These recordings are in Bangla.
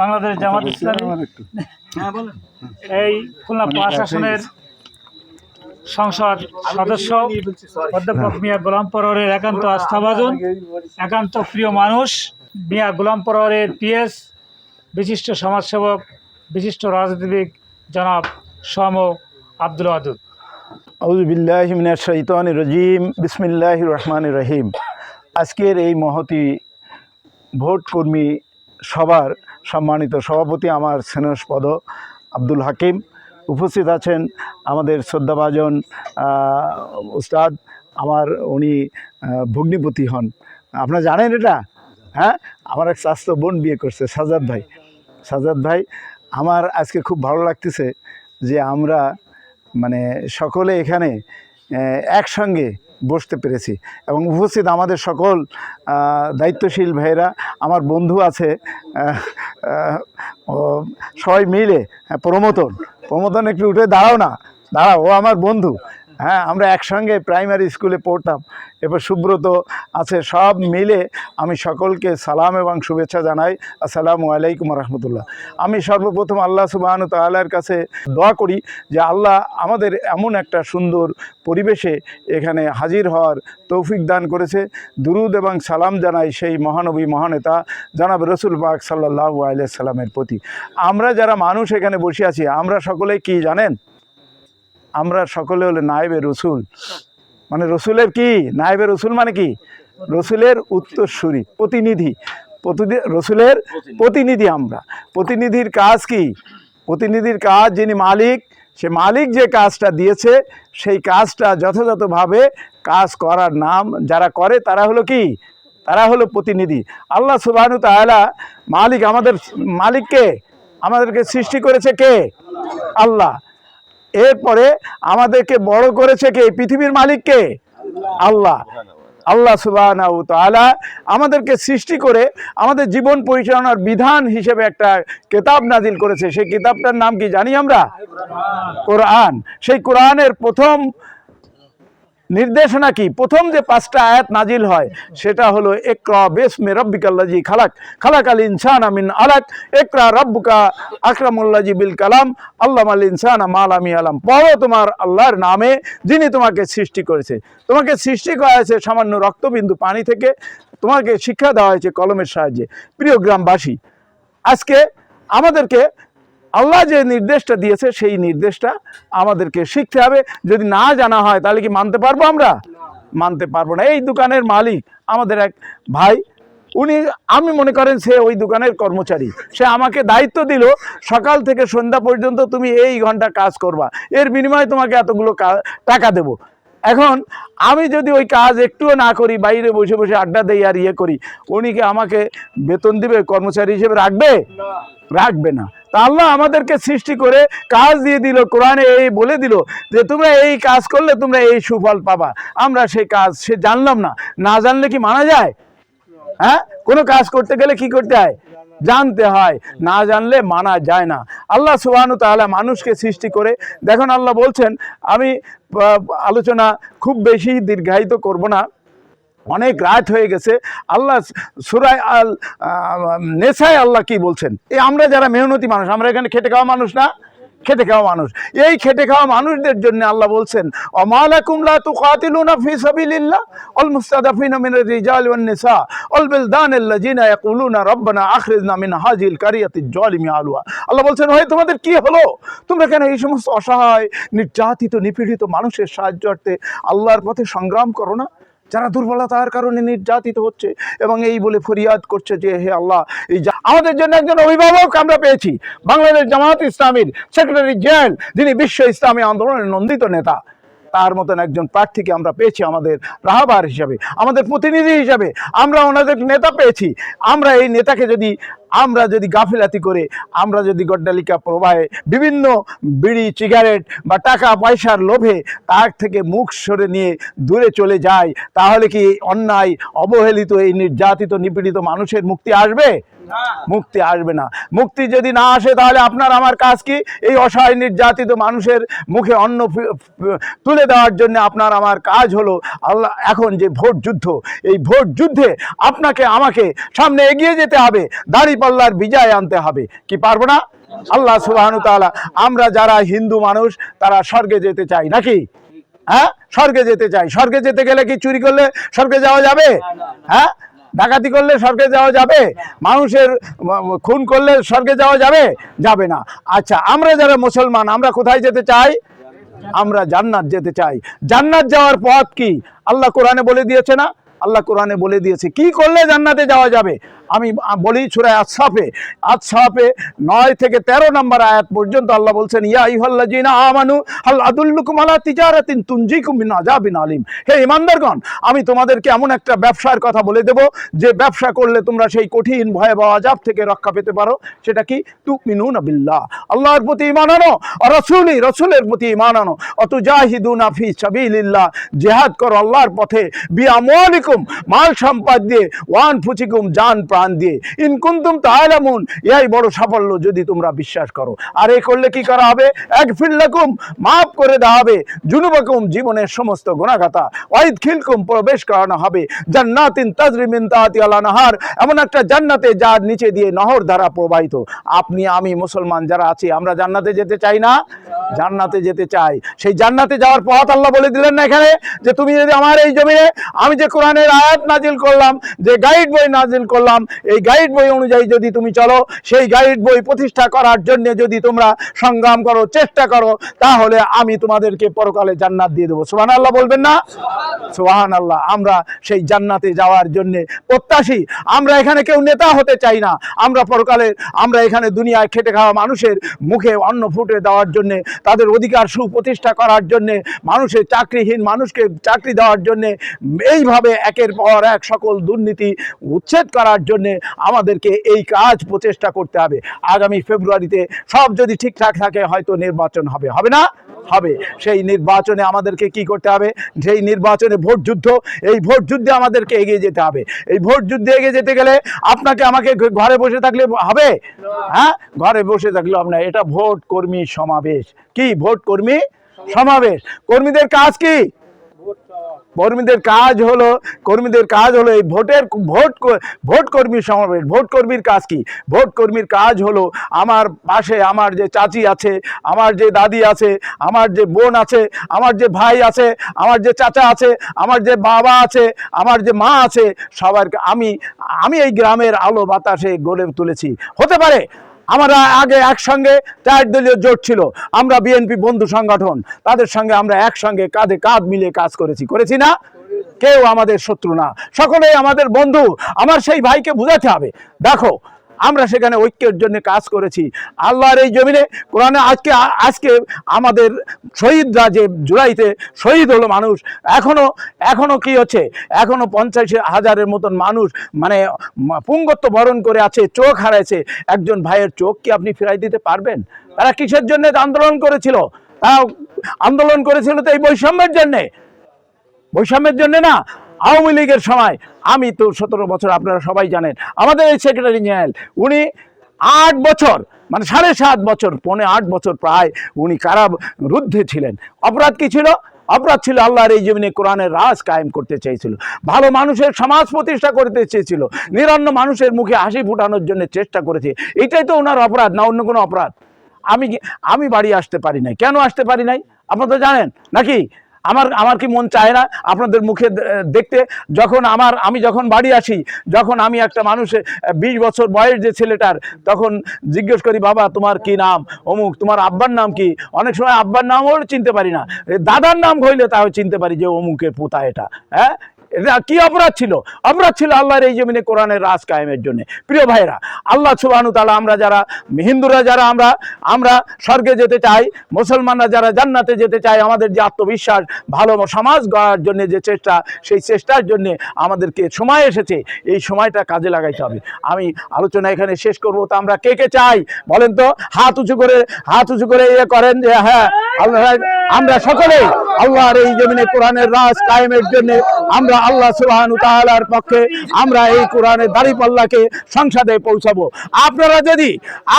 বাংলাদেশ জামাত ইসলামী এই খুলনা পাঁচ আসনের সংসদ সদস্য অধ্যাপক মিয়া গোলাম পরোয়ারের একান্ত আস্থাভাজন একান্ত প্রিয় মানুষ মিয়া গোলাম পরোয়ারের পিএস বিশিষ্ট সমাজসেবক বিশিষ্ট রাজনীতিবিদ জনাব সম আব্দুল আদুদ আউজবিল্লাহ মিনার শৈতান রজিম বিসমিল্লাহ রহমান রহিম। আজকের এই মহতি ভোট কর্মী সবার সম্মানিত সভাপতি, আমার স্নেহস্পদ আব্দুল হাকিম। উপস্থিত আছেন আমাদের শ্রদ্ধাভাজন উস্তাদ, আমার উনি ভগ্নিপতি হন। আপনারা জানেন এটা? হ্যাঁ? আমার এক স্বাস্থ্য বোন বিয়ে করছে সাজাদ ভাই। সাজাদ ভাই, আমার আজকে খুব ভালো লাগতেছে যে আমরা মানে সকলে এখানে একসঙ্গে বসতে পেরেছি। এবং উপস্থিত আমাদের সকল দায়িত্বশীল ভাইয়েরা আমার বন্ধু আছে সবাই মিলে হ্যাঁ, প্রমোদন। প্রমোদন একটু উঠে দাঁড়াও না দাঁড়াও ও আমার বন্ধু। হ্যাঁ আমরা একসঙ্গে প্রাইমারি স্কুলে পড়তাম। এরপর সুব্রত আছে, সব মিলে আমি সকলকে সালাম এবং শুভেচ্ছা জানাই। আসসালামু আলাইকুম রহমতুল্লাহ। আমি সর্বপ্রথম আল্লাহ সুবাহন তাল্লার কাছে দোয়া করি যে আল্লাহ আমাদের এমন একটা সুন্দর পরিবেশে এখানে হাজির হওয়ার তৌফিক দান করেছে। দুরুদ এবং সালাম জানাই সেই মহানবী, মহানেতা জনাব রসুল পাক সাল্লাহ আলিয়াল্লামের প্রতি। আমরা যারা মানুষ এখানে বসে আছি, আমরা সকলে কি জানেন? আমরা সকলে হলে নায়েবে রসুল। মানে রসুলের কি? নায়েবে রসুল মানে কি? রসুলের উত্তরসূরি, প্রতিনিধি। রসুলের প্রতিনিধি আমরা। প্রতিনিধির কাজ কি? প্রতিনিধির কাজ যিনি মালিক, সে মালিক যে কাজটা দিয়েছে, সেই কাজটা যথাযথভাবে কাজ করার নাম যারা করে, তারা হলো কি? তারা হলো প্রতিনিধি। আল্লাহ সুবাহনু তাআলা মালিক আমাদের, মালিককে আমাদেরকে সৃষ্টি করেছে কে? আল্লাহ। এরপরে আমাদেরকে বড় করেছে কে? পৃথিবীর মালিককে? আল্লাহ। আল্লাহ সুবাহ আমাদেরকে সৃষ্টি করে আমাদের জীবন পরিচালনার বিধান হিসেবে একটা কেতাব নাজিল করেছে। সেই কিতাবটার নাম কি জানি আমরা? কোরআন। সেই কোরআনের প্রথম নির্দেশনা কি? প্রথম যে পাঁচটা আয়াত নাজিল হয়, সেটা হলো একরা বেসমে রব্বিকাল্লাজি খালাক খালাক আল ইনসান আমিন আলাক একরা রব্বুকা আকরামুল্লাজি বিল কালাম আল্লাহ আল ইনসান মাল আমি আলাম পড়ো তোমার আল্লাহর নামে, যিনি তোমাকে সৃষ্টি করেছে। তোমাকে সৃষ্টি করা হয়েছে সামান্য রক্তবিন্দু পানি থেকে। তোমাকে শিক্ষা দেওয়া হয়েছে কলমের সাহায্যে। প্রিয় গ্রামবাসী, আজকে আমাদেরকে আল্লাহ যে নির্দেশটা দিয়েছে সেই নির্দেশটা আমাদেরকে শিখতে হবে। যদি না জানা হয় তাহলে কি মানতে পারব আমরা? মানতে পারব না। এই দোকানের মালিক আমাদের এক ভাই উনি আমি মনে করেন সে ওই দোকানের কর্মচারী। সে আমাকে দায়িত্ব দিল সকাল থেকে সন্ধ্যা পর্যন্ত তুমি এই ঘণ্টা কাজ করবা। এর বিনিময়ে তোমাকে এতগুলো টাকা দেবো। এখন আমি যদি ওই কাজ একটুও না করি বাইরে বসে বসে আড্ডা দেই আর ইয়ে করি উনি কি আমাকে বেতন দিবে কর্মচারী হিসেবে রাখবে? রাখবে না। তা আল্লাহ আমাদেরকে সৃষ্টি করে কাজ দিয়ে দিল, কোরআনে এই বলে দিল যে তোমরা এই কাজ করলে তোমরা এই সুফল পাবা। আমরা সেই কাজ সে জানলাম না। না জানলে কি মানা যায়? হ্যাঁ? কোনো কাজ করতে গেলে কি করতে হয়? জানতে হয়। না জানলে মানা যায় না। আল্লাহ সুবাহানু তাহলে মানুষকে সৃষ্টি করে, দেখুন আল্লাহ বলছেন, আমি আলোচনা খুব বেশি দীর্ঘায়িত করব না। অনেক রাত হয়ে গেছে। আল্লাহ সুরায় আল নেশায় আল্লাহ কি বলছেন? এই আমরা যারা মেহনতি মানুষ, আমরা এখানে খেটে খাওয়া মানুষ না? খেটে খাওয়া মানুষ। এই খেটে খাওয়া মানুষদের জন্য আল্লাহ বলছেন, অমালাকুম লা তুকাতিলুনা ফি সাবিলিল্লাহ ওয়াল মুস্তাদাফিনা মিনার রিজাল ওয়ান নিসা ওয়াল বিলদান আল্লাযিনা ইয়াকুলুনা রাব্বানা আলুয়া আল্লাহ বলছেন হয় তোমাদের কি হলো? তোমরা কেন এই সমস্ত অসহায়, নির্যাতিত, নিপীড়িত মানুষের সাহায্যার্থে আল্লাহর পথে সংগ্রাম করো না? যারা দুর্বলতার কারণে নির্যাতিত হচ্ছে এবং এই বলে ফরিয়াদ করছে যে হে আল্লাহ, এই আমাদের জন্য একজন অভিভাবক আমরা পেয়েছি। বাংলাদেশ জামায়াত ইসলামীর সেক্রেটারি জেনারেল যিনি বিশ্ব ইসলামী আন্দোলনের নন্দিত নেতা। তার মতন একজন প্রার্থীকে আমরা পেয়েছি আমাদের রাহাবার হিসাবে, আমাদের প্রতিনিধি হিসাবে। আমরা ওনাদের নেতা পেয়েছি। আমরা এই নেতাকে যদি, আমরা যদি গাফিলাতি করে, আমরা যদি গড্ডালিকা প্রবাহে বিভিন্ন বিড়ি সিগারেট বা টাকা পয়সার লোভে তার থেকে মুখ সরে নিয়ে দূরে চলে যায় তাহলে কি অন্যায়, অবহেলিত এই নির্যাতিত, নিপীড়িত মানুষের মুক্তি আসবে? মুক্তি আসবে না। মুক্তি যদি না আসে তাহলে আপনার আমার কাজ কি? এই অসহায় নির্যাতিত মানুষের মুখে অন্ন তুলে দেওয়ার জন্য আপনার আমার কাজ হলো আল্লাহ এখন যে ভোট যুদ্ধ এই ভোট যুদ্ধে আপনাকে আমাকে সামনে এগিয়ে যেতে হবে। দাড়ি পাল্লার বিজয় আনতে হবে। কি পারব না? আল্লাহ সুবাহানু তাআলা আমরা যারা হিন্দু মানুষ তারা স্বর্গে যেতে চাই নাকি? হ্যাঁ? স্বর্গে যেতে চাই। স্বর্গে যেতে গেলে কি চুরি করলে স্বর্গে যাওয়া যাবে? হ্যাঁ? ডাকাতি করলে স্বর্গে যাওয়া যাবে? মানুষের ম- ম- খুন করলে স্বর্গে যাওয়া যাবে? যাবে না। আচ্ছা আমরা যারা মুসলমান আমরা কোথায় যেতে চাই? আমরা জান্নাত যেতে চাই। জান্নাত যাওয়ার পথ কি? আল্লাহ কোরআনে বলে দিয়েছে না? আল্লাহ কোরআনে বলে দিয়েছে। কি করলে জান্নাতে যাওয়া যাবে? আমি বলি সুরায় আসাফে আসাফে নয় থেকে তেরো নম্বর আয়াত পর্যন্ত আল্লাহ বলছেন, ইয়া ইহল্লাজিনা আমানু, হাল আদুল্লুকুম আলা তিজারাতিন তুনজিকুম মিন আযাবিন আলিম। হে ইমানদারগণ, আমি তোমাদেরকে এমন একটা ব্যবসার কথা বলে দেব, যে ব্যবসা করলে তোমরা সেই কঠিন, ভয়াবহ আযাব থেকে রক্ষা পেতে পারো। সেটা কি? তুমিনুনা বিল্লাহ। আল্লাহর প্রতি ঈমান আনো রাসূলি, রাসূলের প্রতি ঈমান আনো। অতুজাহিদুনা ফি সাবিলিল্লাহ। জিহাদ করো আল্লাহর পথে। বিআমওয়ালিকুম, মাল সম্পদ দিয়ে ওয়ান ফুচিকুম জান প্রাণ দিয়ে। ইন কুনতুম তাআলামুন। এই বড় সাফল্য যদি তোমরা বিশ্বাস করো। আর এই করলে কি করা হবে? এক ফিল্লাকুম মাফ করে দেওয়া হবে। জুনুবাকুম জীবনের সমস্ত গুণাগাতা ওয়াইদ খিলকুম প্রবেশ করানো হবে। জান্নাতিন তাজরিমিন তাহাতি আলা নাহার। এমন একটা জান্নাতে যার নিচে দিয়ে নহর দ্বারা প্রবাহিত। আপনি, আমি মুসলমান যারা আছি, আমরা জান্নাতে যেতে চাই না? জান্নাতে যেতে চাই। সেই জান্নাতে যাওয়ার পথ আল্লাহ বলে দিলেন না এখানে? যে তুমি যদি আমার এই জমিনে, আমি যে কোরআনের আয়াত নাজিল করলাম, যে গাইড বই নাজিল করলাম এই গাইড বই অনুযায়ী যদি তুমি চলো সেই গাইড বই প্রতিষ্ঠা করার জন্য যদি তোমরা সংগ্রাম করো চেষ্টা করো তাহলে আমি তোমাদেরকে পরকালে জান্নাত দিয়ে দেবো। সুবহান আল্লাহ বলবেন না? সুবহান আল্লাহ আমরা সেই জান্নাতে যাওয়ার জন্য প্রত্যাশী। আমরা এখানে কেউ নেতা হতে চাই না। আমরা পরকালে আমরা এখানে দুনিয়ায় খেটে খাওয়া মানুষের মুখে অন্ন ফুটে দেওয়ার জন্য তাদের অধিকার সুপ্রতিষ্ঠা করার জন্য মানুষের চাকরিহীন মানুষকে চাকরি দেওয়ার জন্য এইভাবে একের পর এক সকল দুর্নীতি উচ্ছেদ করার জন্য আমাদেরকে এই কাজ প্রচেষ্টা করতে হবে। আগামী ফেব্রুয়ারিতে সব যদি ঠিকঠাক থাকে, হয়তো নির্বাচন হবে। হবে না? হবে। সেই নির্বাচনে আমাদেরকে কি করতে হবে? সেই নির্বাচনে ভোট যুদ্ধ, এই ভোট যুদ্ধে আমাদেরকে এগিয়ে যেতে হবে। এই ভোট যুদ্ধে এগিয়ে যেতে গেলে আপনাকে আমাকে ঘরে বসে থাকলে হবে? হ্যাঁ? ঘরে বসে থাকলে আপনার এটা ভোট কর্মী সমাবেশ। কি? ভোট কর্মী সমাবেশ। কর্মীদের কাজ কি? কর্মীদের কাজ হলো, কর্মীদের কাজ হলো এই ভোটের ভোট ভোট কর্মী সমাবেশ। ভোট কর্মীর কাজ কি? ভোট কর্মীর কাজ হলো আমার পাশে আমার যে চাচি আছে, আমার যে দাদি আছে, আমার যে বোন আছে, আমার যে ভাই আছে, আমার যে চাচা আছে, আমার যে বাবা আছে, আমার যে মা আছে সবার আমি আমি এই গ্রামের আলো বাতাসে গড়ে তুলেছি। হতে পারে আমরা আগে একসঙ্গে চার দলীয় জোট ছিল। আমরা বিএনপি বন্ধু সংগঠন, তাদের সঙ্গে আমরা একসঙ্গে কাঁধে কাঁধ মিলিয়ে কাজ করেছি। করেছি না? কেউ আমাদের শত্রু না। সকলেই আমাদের বন্ধু। আমার সেই ভাইকে বুঝাতে হবে। দেখো আমরা সেখানে ঐক্যের জন্য কাজ করেছি। আল্লাহর এই জমিনে কোরআনে আজকে আজকে আমাদের শহীদরা যে জুলাইতে শহীদ হলো মানুষ, এখনও এখনও কি হচ্ছে? এখনও পঞ্চাশ হাজারের মতন মানুষ মানে পুঙ্গত্ব বরণ করে আছে, চোখ হারাইছে। একজন ভাইয়ের চোখ কি আপনি ফেরাই দিতে পারবেন? তারা কিসের জন্য আন্দোলন করেছিল? তারা আন্দোলন করেছিল তো এই বৈষম্যের জন্যে। বৈষম্যের জন্যে না আওয়ামী লীগের সময়, আমি তো সতেরো বছর আপনারা সবাই জানেন, আমাদের এই সেক্রেটারি জেনারেল উনি আট বছর মানে সাড়ে সাত বছর, পৌনে আট বছর প্রায় উনি কারা রুদ্ধে ছিলেন। অপরাধ কি ছিল? অপরাধ ছিল আল্লাহর এই জমিনে কোরআনের রাজ কায়েম করতে চেয়েছিল। ভালো মানুষের সমাজ প্রতিষ্ঠা করতে চেয়েছিল। নিরন্ন মানুষের মুখে হাসি ফুটানোর জন্য চেষ্টা করেছে। এটাই তো ওনার অপরাধ, না অন্য কোনো অপরাধ? আমি আমি বাড়ি আসতে পারি নাই। কেন আসতে পারি নাই? আপনারা তো জানেন, নাকি? আমার আমার কি মন চায় না? আপনাদের মুখে দেখতে, যখন আমার, আমি যখন বাড়ি আসি, যখন আমি একটা মানুষের, বিশ বছর বয়স যে ছেলেটার, তখন জিজ্ঞেস করি, বাবা, তোমার কি নাম? অমুক, তোমার আব্বার নাম কি? অনেক সময় আব্বার নামও চিনতে পারি না। দাদার নাম হইলে তাও চিনতে পারি যে, অমুকের পোতা এটা। হ্যাঁ? কি অপরাধ ছিল? অপরাধ ছিল আল্লাহর এই জমিনে কোরআনের রাজ কায়েমের জন্য। প্রিয় ভাইরা আল্লাহ সুবাহানু তালা আমরা যারা, হিন্দুরা যারা আমরা আমরা স্বর্গে যেতে চাই, মুসলমানরা যারা জান্নাতে যেতে চাই আমাদের যে আত্মবিশ্বাস, ভালো সমাজ গড়ার জন্য যে চেষ্টা, সেই চেষ্টার জন্য আমাদেরকে সময় এসেছে, এই সময়টা কাজে লাগাইতে হবে। আমি আলোচনা এখানে শেষ করব, তো আমরা কে কে চাই? বলেন তো, হাত উঁচু করে, হাত উঁচু করে ইয়ে করেন যে হ্যাঁ আল্লাহ আমরা সকলে আল্লাহর এই জমিনে কোরআনের রাজ কায়েমের জন্য আমরা আল্লাহ সুবহান তাআলার পক্ষে আমরা এই কোরআনের দাড়ি পাল্লাকে সংসদে পৌঁছাবো। আপনারা যদি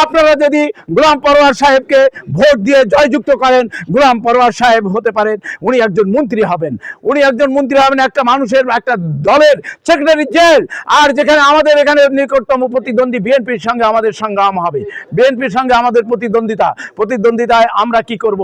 আপনারা যদি গোলাম পরোয়ার সাহেবকে ভোট দিয়ে জয়যুক্ত করেন, গোলাম পরোয়ার সাহেব হতে পারেন, উনি একজন মন্ত্রী হবেন। উনি একজন মন্ত্রী হবেন একটা মানুষের, একটা দলের সেক্রেটারি জেল আর যেখানে আমাদের এখানে নিকটতম প্রতিদ্বন্দ্বী বিএনপির সঙ্গে আমাদের সংগ্রাম হবে। বিএনপির সঙ্গে আমাদের প্রতিদ্বন্দ্বিতা। প্রতিদ্বন্দ্বিতায় আমরা কি করব?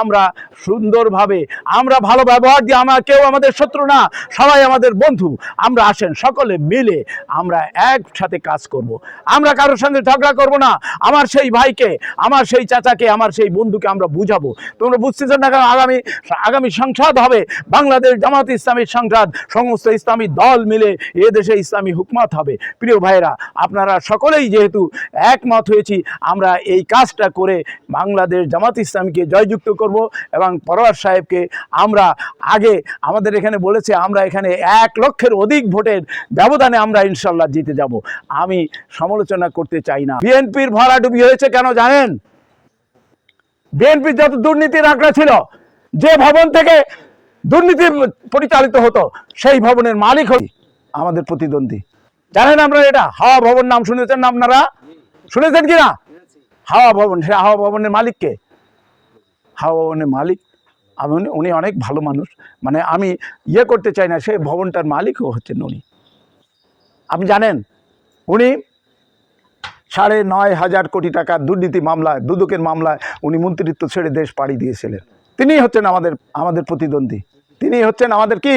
আমরা সুন্দরভাবে। আমরা ভালো ব্যবহার দিয়ে, আমরা কেউ আমাদের শত্রু না, সবাই আমাদের বন্ধু। আমরা আসেন, সকলে মিলে আমরা একসাথে কাজ করব। আমরা কারোর সঙ্গে ঝগড়া করব না। আমার সেই ভাইকে, আমার সেই চাচাকে, আমার সেই বন্ধুকে আমরা বুঝাবো। তোমরা বুঝতেছ না কেন? আগামী আগামী সংসদ হবে। বাংলাদেশ জামাত ইসলামীর সংসদ। সমস্ত ইসলামী দল মিলে এ দেশে ইসলামী হুকমত হবে। প্রিয় ভাইরা আপনারা সকলেই যেহেতু একমত হয়েছি, আমরা এই কাজটা করে বাংলাদেশ জামাত ইসলামীকে জয়যুক্ত করব এবং পরোয়ার সাহেবকে আমরা আগে আমাদের এখানে বলেছে, আমরা এখানে এক লক্ষের অধিক ভোটের ব্যবধানে আমরা ইনশাল্লাহ জিতে যাব। আমি সমালোচনা করতে চাই না। বিএনপির ভরাডুবি হয়েছে কেন জানেন? বিএনপির যত দুর্নীতির আঁকড়া ছিল, যে ভবন থেকে দুর্নীতি পরিচালিত হতো, সেই ভবনের মালিক হই আমাদের প্রতিদ্বন্দ্বী। জানেন আমরা এটা? হাওয়া ভবন নাম শুনেছেন আপনারা? শুনেছেন কিনা হাওয়া ভবন, সে হাওয়া ভবনের মালিককে। হাওয়া ভবনের মালিক। আমি উনি- অনেক ভালো মানুষ। মানে আমি ইয়ে করতে চাই না, সে ভবনটার মালিকও হচ্ছেন উনি। আপনি জানেন, উনি সাড়ে নয় হাজার কোটি টাকা দুর্নীতি মামলায়, দুদকের মামলায় উনি মন্ত্রিত্ব ছেড়ে দেশ পাড়ি দিয়েছিলেন। তিনিই হচ্ছেন আমাদের আমাদের প্রতিদ্বন্দ্বী। তিনি হচ্ছেন আমাদের কি?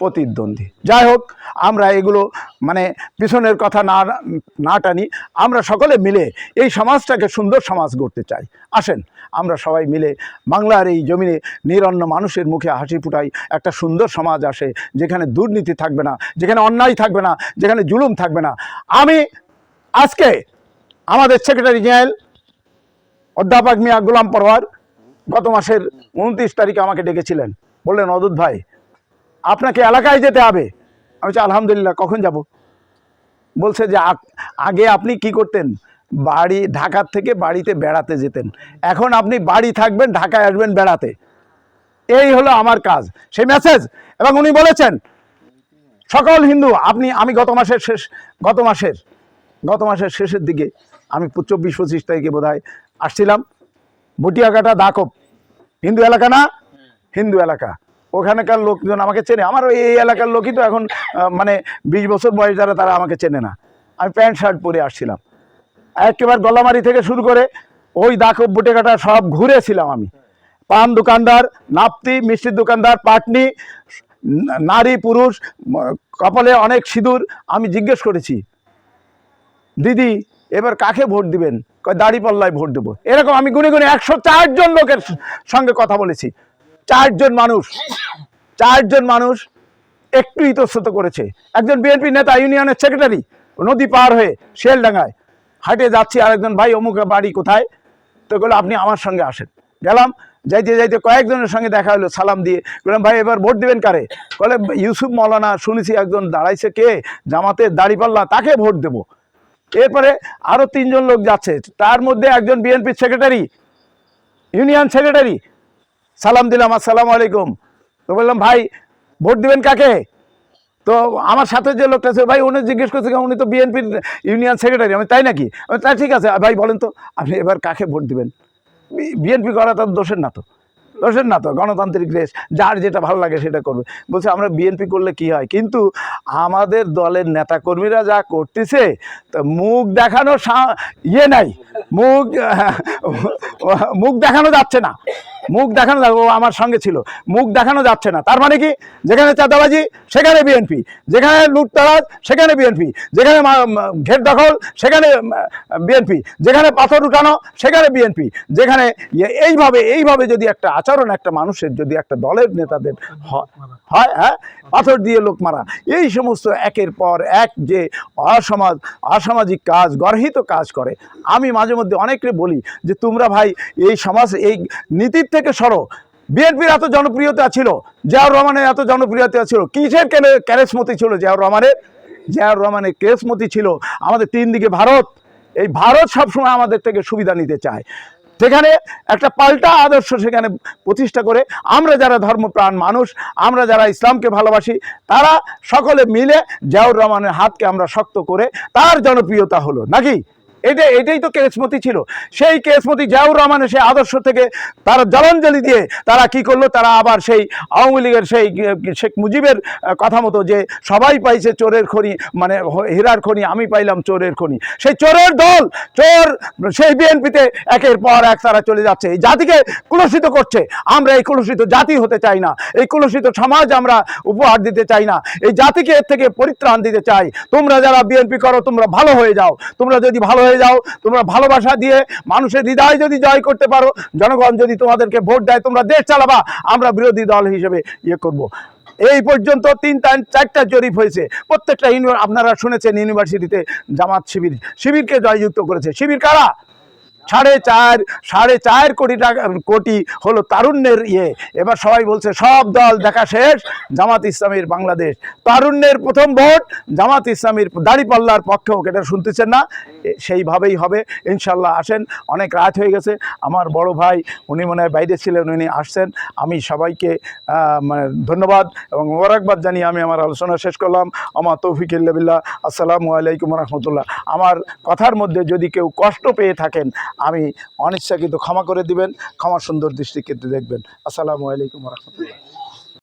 প্রতিদ্বন্দ্বী। যাই হোক, আমরা এগুলো মানে পিছনের কথা না না টানি, আমরা সকলে মিলে এই সমাজটাকে সুন্দর সমাজ গড়তে চাই। আসেন, আমরা সবাই মিলে বাংলার এই জমিনে নিরন্ন মানুষের মুখে হাসি ফুটাই, একটা সুন্দর সমাজ আসে, যেখানে দুর্নীতি থাকবে না, যেখানে অন্যায় থাকবে না, যেখানে জুলুম থাকবে না। আমি আজকে আমাদের সেক্রেটারি জেনারেল, অধ্যাপক মিয়া গোলাম পরওয়ার গত মাসের উনত্রিশ তারিখে আমাকে ডেকেছিলেন। বললেন, অদূত ভাই, আপনাকে এলাকায় যেতে হবে। আমি বলছি, আলহামদুলিল্লাহ, কখন যাব? বলছে যে আগে আপনি কি করতেন? বাড়ি, ঢাকার থেকে বাড়িতে বেড়াতে যেতেন। এখন আপনি বাড়ি থাকবেন, ঢাকায় আসবেন বেড়াতে। এই হলো আমার কাজ। সেই মেসেজ এবং উনি বলেছেন, সকল হিন্দু, আপনি, আমি গত মাসের শেষ, গত মাসের গত মাসের শেষের দিকে, আমি চব্বিশ পঁচিশ তারিখে বোধ আসছিলাম। বটিয়াঘাটা দাকব হিন্দু এলাকা না? হিন্দু এলাকা। ওখানকার লোকজন আমাকে চেনে। আমার ওই এই এলাকার লোকই তো এখন মানে বিশ বছর বয়স যারা, তারা আমাকে চেনে না। আমি প্যান্ট, শার্ট পরে আসছিলাম। একেবারে গলামারি থেকে শুরু করে ওই দাকব বটিয়াঘাটা সব ঘুরেছিলাম আমি। পান দোকানদার, নাপ্তি, মিষ্টির দোকানদার, পাটনি নারী, পুরুষ কপালে অনেক সিঁদুর আমি জিজ্ঞেস করেছি, দিদি, এবার কাকে ভোট দিবেন? দাড়ি পাল্লায় ভোট দেবো। এরকম আমি গুনে গুনে একশো চারজন লোকের সঙ্গে কথা বলেছি। চারজন মানুষ চারজন মানুষ একটু ইতস্তত করেছে। একজন বিএনপি নেতা, ইউনিয়নের সেক্রেটারি, নদী পার হয়ে শেলডাঙ্গায় হাটে যাচ্ছি, আরেকজন ভাই, অমুক বাড়ি কোথায়? তো বলে আপনি আমার সঙ্গে আসেন। গেলাম, যাইতে যাইতে কয়েকজনের সঙ্গে দেখা হলো, সালাম দিয়ে। বললাম, ভাই, এবার ভোট দেবেন কারে? বলে, ইউসুফ মৌলানা, শুনেছি একজন দাঁড়াইছে কে? জামাতের দাড়িপাল্লা, তাকে ভোট দেবো। এরপরে আরও তিনজন লোক যাচ্ছে, তার মধ্যে একজন বিএনপির সেক্রেটারি, ইউনিয়ন সেক্রেটারি সালাম দিলাম, আসসালামু আলাইকুম। তো বললাম, ভাই, ভোট দিবেন কাকে? তো আমার সাথে যে লোকটা ছিল, ভাই, উনি জিজ্ঞেস করছে উনি তো বিএনপির ইউনিয়ন সেক্রেটারি। আমি, তাই নাকি? তাই ঠিক আছে। ভাই, বলেন তো, আপনি এবার কাকে ভোট দিবেন? বিএনপি করা তার দোষের না তো। দোষের না তো, গণতান্ত্রিক দেশ, যার যেটা ভালো লাগে সেটা করবে। বলছে, আমরা বিএনপি করলে কি হয়? কিন্তু আমাদের দলের নেতাকর্মীরা যা করতেছে, তা মুখ দেখানো ইয়ে নাই। মুখ মুখ দেখানো যাচ্ছে না। মুখ দেখানো ও আমার সঙ্গে ছিল। মুখ দেখানো যাচ্ছে না। তার মানে কি? যেখানে চাঁদাবাজি, সেখানে বিএনপি যেখানে লুটতরাজ, সেখানে বিএনপি যেখানে ঘের দখল, সেখানে বিএনপি যেখানে পাথর উঠানো, সেখানে বিএনপি যেখানে, এইভাবে এইভাবে যদি একটা আচরণ একটা মানুষের, যদি একটা দলের নেতাদের হয় হ্যাঁ পাথর দিয়ে লোক মারা। এই সমস্ত একের পর এক যে অসমাজ, অসামাজিক কাজ, গর্হিত কাজ করে। আমি মাঝে মধ্যে অনেককে বলি যে, তোমরা ভাই এই সমাজ, এই নীতির থেকে সরো। বিএনপির এত জনপ্রিয়তা ছিল, জিয়াউর রহমানের এত জনপ্রিয়তা ছিল। কিসের ক্যারে- ক্যারেসমতি ছিল জিয়াউর রহমানের? জিয়াউর রহমানের ক্যারেসমতি ছিল আমাদের তিন দিকে ভারত। এই ভারত সবসময় আমাদের থেকে সুবিধা নিতে চায়। সেখানে একটা পাল্টা আদর্শ সেখানে প্রতিষ্ঠা করে আমরা যারা ধর্মপ্রাণ মানুষ, আমরা যারা ইসলামকে ভালোবাসি, তারা সকলে মিলে জিয়াউর রহমানের হাতকে আমরা শক্ত করে তার জনপ্রিয়তা হলো। নাকি? এটা এটাই তো কেসমতি ছিল। সেই কেসমতি জিয়াউর রহমানের সেই আদর্শ থেকে তারা জলাঞ্জলি দিয়ে তারা কি করল? তারা আবার সেই আওয়ামী লীগের সেই শেখ মুজিবের কথা মতো যে সবাই পাইছে চোরের খনি মানে হীরার খনি, আমি পাইলাম চোরের খনি। সেই চোরের দল, চোর, সেই বিএনপিতে একের পর এক তারা চলে যাচ্ছে। এই জাতিকে কুলসিত করছে। আমরা এই কুলসিত জাতি হতে চাই না। এই কুলসিত সমাজ আমরা উপহার দিতে চাই না। এই জাতিকে এর থেকে পরিত্রাণ দিতে চাই। তোমরা যারা বিএনপি করো, তোমরা ভালো হয়ে যাও। তোমরা যদি ভালো হয়ে যাও। তোমরা ভালোবাসা দিয়ে মানুষের হৃদয় যদি জয় করতে পারো, জনগণ যদি তোমাদেরকে ভোট দেয়, তোমরা দেশ চালাবা। আমরা বিরোধী দল হিসেবে ইয়ে করব। এই পর্যন্ত তিন চারটা জরিপ হয়েছে। প্রত্যেকটা আপনারা শুনেছেন ইউনিভার্সিটিতে জামাত শিবির। শিবিরকে জয়যুক্ত করেছে। শিবির কারা? সাড়ে চার সাড়ে চার কোটি টাকা, কোটি হলো তারুণ্যের ইয়ে। এবার সবাই বলছে, সব দল দেখা শেষ, জামাত ইসলামীর বাংলাদেশ। তারুণ্যের প্রথম ভোট, জামাত ইসলামীর দাড়িপাল্লার পক্ষেও এটা শুনতেছেন না? সেইভাবেই হবে। ইনশাল্লাহ আসেন, অনেক রাত হয়ে গেছে। আমার বড় ভাই, উনি মনে হয় বাইরে ছিলেন, উনি আসছেন। আমি সবাইকে মানে ধন্যবাদ এবং মোবারকবাদ জানিয়ে আমি আমার আলোচনা শেষ করলাম। আমার তৌফিক ইল্লাবিল্লাহ আসসালামু আলাইকুম রহমতুল্লাহ। আমার কথার মধ্যে যদি কেউ কষ্ট পেয়ে থাকেন আমি অনিচ্ছাকৃত ক্ষমা করে দিবেন ক্ষমা সুন্দর দৃষ্টি দৃষ্টিকে দেখবেন। আসসালামু আলাইকুম রহমতুল্লাহ।